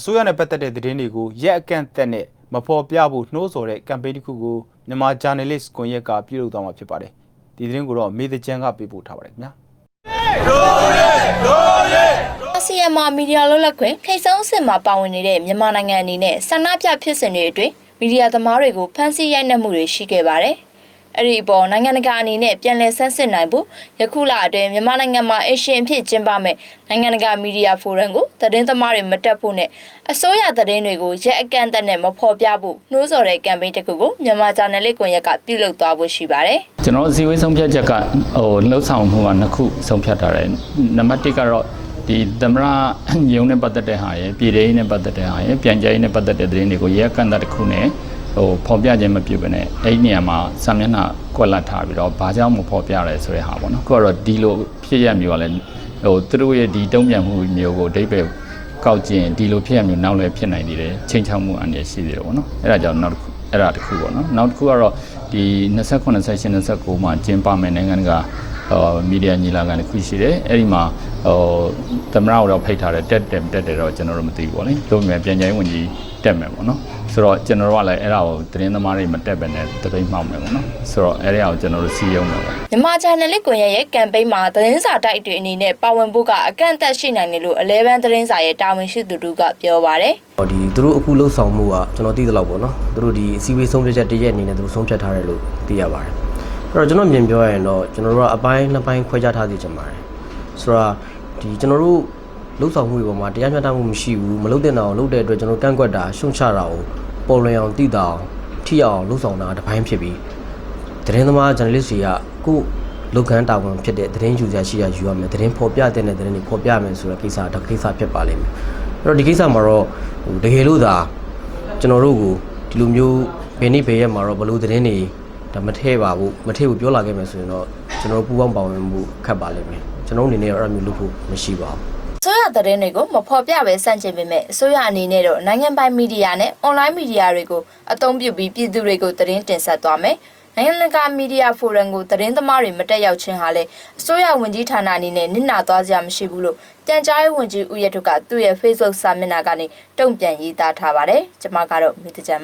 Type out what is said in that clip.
အစိုးရနဲ့ပတ်သက်တဲ့သတင်းတွေကိုရက်အကန့်အသတ်နဲ့မဖော်ပြဖို့နှိုးဆော်တဲ့ကမ်ပိန်းတစ်ခုကိုမြန်မာ journalist ကွန်ရက်ကပြုလုပ်သွားမှာဖြစ်ပါတယ်ဒီသတင်းကိုတော့မေတကြံကပေးပို့ထားပါတယ်ခင်ဗျာအာဆီယံမှာမီဒီယာလွတ်လပ်ခွင့်ထိတ်ဆုံးအဆင့်မှာပါဝင်နေတဲ့မြန်မာနိုင်ငံအနေနဲ့ဆန္ဒပြဖြစ်စဉ်တွေအတွင်းမီဒီယာသမားတွေကိုဖမ်းဆီးရိုက်နှက်မှုတွေရှိခဲ့ပါတယ်။ အဲ့ဒီအပေါ်နိုင်ငံတကာအနေနဲ့ပြန်လည်ဆန်းစစ်နိုင်ဖို့ယခုလအတွင်းမြန်မာနိုင်ငံမှာအရှင်အဖြစ်ကျင်းပမဲ့နိုင်ငံတကာမီဒီယာဖိုရမ်ကိုသတင်းသမားတွေမတက်ဖို့နဲ့အစိုးရသတင်းတွေကိုရက်အကန့်အသတ်နဲ့မဖော်ပြဖို့နှိုးဆော်တဲ့ကမ်ပိန်းတစ်ခုကိုမြန်မာဂျာနယ်လစ်ကွန်ရက်ကပြုလုပ်သွားဖို့ရှိပါတယ်။ကျွန်တော်အစည်းအဝေးဆုံးဖြတ်ချက်ကဟိုလှုပ်ဆောင်မှုကနှစ်ခုဆုံးဖြတ်ထားတယ်နံပါတ်1ကတော့ဒီသမရယုံနဲ့ပတ်သက်တဲ့ဟာရယ်ပြည်ထောင်နဲ့ပတ်သက်တဲ့ဟာရယ်ပြန်ကြားရေးနဲ့ပတ်သက်တဲ့သတင်းတွေကိုရဲကန့်တဲ့တစ်ခုနဲ့ ဟိုဖော်ပြခြင်းမပြုဘဲနဲ့အဲ့ဒီနေရာမှာစာမျက်နှာကွက်လတ်ထားပြီးတော့ဘာကြောင့်မဖော်ပြရဲဆိုတဲ့ဟာပေါ့နော်ခုကတော့ဒီလိုဖြစ်ရမျိုးကလည်းဟိုသူတို့ရဲ့ဒီတုံ့ပြန်မှုမျိုးကိုအဓိပ္ပာယ်ကောက်ကျင်ဒီလိုဖြစ်ရမျိုးနောက်လည်းဖြစ်နိုင်နေတယ်ချိန်ချောက်မှုအန္တရာယ်ရှိသေးတယ်ပေါ့နော်အဲ့ဒါကြောင့်နောက်တစ်ခုအဲ့ဒါတစ်ခုပေါ့နော်နောက်တစ်ခုကတော့ဒီ28 28 29မှာကျင်းပမယ်နိုင်ငံတကာဟိုမီဒီယာညီလာခံတစ်ခုရှိတယ်အဲ့ဒီမှာဟိုသမရတော့ဖိတ်ထားတယ်တက်တယ်တက်တယ်တော့ကျွန်တော်တို့မသိဘူးပေါ့လေတို့မြဲပြန်ကြိုင်းဝင်ကြီးတက်မယ်ပေါ့နော် ဆိုတော့ကျွန်တော်တို့ကလည်းအဲ့ဒါကိုသတင်းသမားတွေမတက်ပဲနဲ့တပိတ်မှောက်မယ်ပေါ့နော်ဆိုတော့အဲ့ဒီအကိုကျွန်တော်တို့စီးရုံးမယ်ပေါ့မြန်မာဂျာနယ်လစ်ကွန်ရက်ရဲ့ကမ်ပိန်းမှာသတင်းစာတိုက်တွေအနေနဲ့ပါဝင်ဖို့ကအကန့်အသတ်ရှိနိုင်တယ်လို့အလဲဘန်းသတင်းစာရဲ့တာဝန်ရှိသူတို့ကပြောပါရယ်ဟောဒီသူတို့အခုလှုပ်ဆောင်မှုကကျွန်တော်သိသလောက်ပေါ့နော်သူတို့ဒီအစည်းအဝေးဆုံးဖြတ်ချက်တရက်အနေနဲ့သူတို့ဆုံးဖြတ်ထားတယ်လို့သိရပါတယ်အဲ့တော့ကျွန်တော်မြင်ပြောရရင်တော့ကျွန်တော်တို့ကအပိုင်းနှစ်ပိုင်းခွဲခြားထားသိချင်ပါတယ်ဆိုတော့ဒီကျွန်တော်တို့ လှုပ်ဆောင်မှုတွေပေါ်မှာတရားမျှတမှုမရှိဘူးမလုပ်တဲ့အောင်လုပ်တဲ့အတွက်ကျွန်တော်ကန့်ကွက်တာရှုံချတာကိုပေါ်လွင်အောင်တည်တာအောင်ထိအောင်လှုပ်ဆောင်တာတစ်ပိုင်းဖြစ်ပြီးသတင်းသမား journalist တွေကကိုယ့်လုပ်ငန်းတာဝန်ဖြစ်တဲ့သတင်းယူစရာရှိရယူရမယ်သတင်းဖော်ပြတဲ့သတင်းတွေဖော်ပြမယ်ဆိုတဲ့ကိစ္စဒါကိစ္စဖြစ်ပါလိမ့်မယ်အဲ့တော့ဒီကိစ္စမှာတော့ဟိုတကယ်လို့သာကျွန်တော်တို့ကိုဒီလိုမျိုးဘယ်နည်းဘယ်ရက်မှာတော့ဘလို့သတင်းတွေဒါမထည့်ပါဘူးမထည့်ဘူးပြောလာခဲ့မယ်ဆိုရင်တော့ကျွန်တော်တို့ပူပေါင်းပါဝင်မှုခက်ပါလိမ့်မယ်ကျွန်တော်တို့အနေနဲ့အဲ့လိုမျိုးလုပ်ဖို့မရှိပါဘူး အစိုးရသတင်းတွေကိုမဖော်ပြပဲစန့်ကျင်ပေမဲ့အစိုးရအနေနဲ့တော့နိုင်ငံပိုင်မီဒီယာနဲ့အွန်လိုင်းမီဒီယာတွေကိုအသုံးပြုပြီးပြည်သူတွေကိုသတင်းတင်ဆက်သွားမယ်။နိုင်ငံတကာမီဒီယာဖိုရမ်ကိုသတင်းသမားတွေမတက်ရောက်ခြင်းဟာလည်းအစိုးရဝန်ကြီးဌာနအနေနဲ့နစ်နာသွားစရာမရှိဘူးလို့တန်ကြားရေးဝန်ကြီးဦးရထုကသူ့ရဲ့ Facebook စာမျက်နှာကနေတုံ့ပြန်ရေးသားထားပါတယ်။ကျွန်မကတော့မိတ္တကြမ်းပါ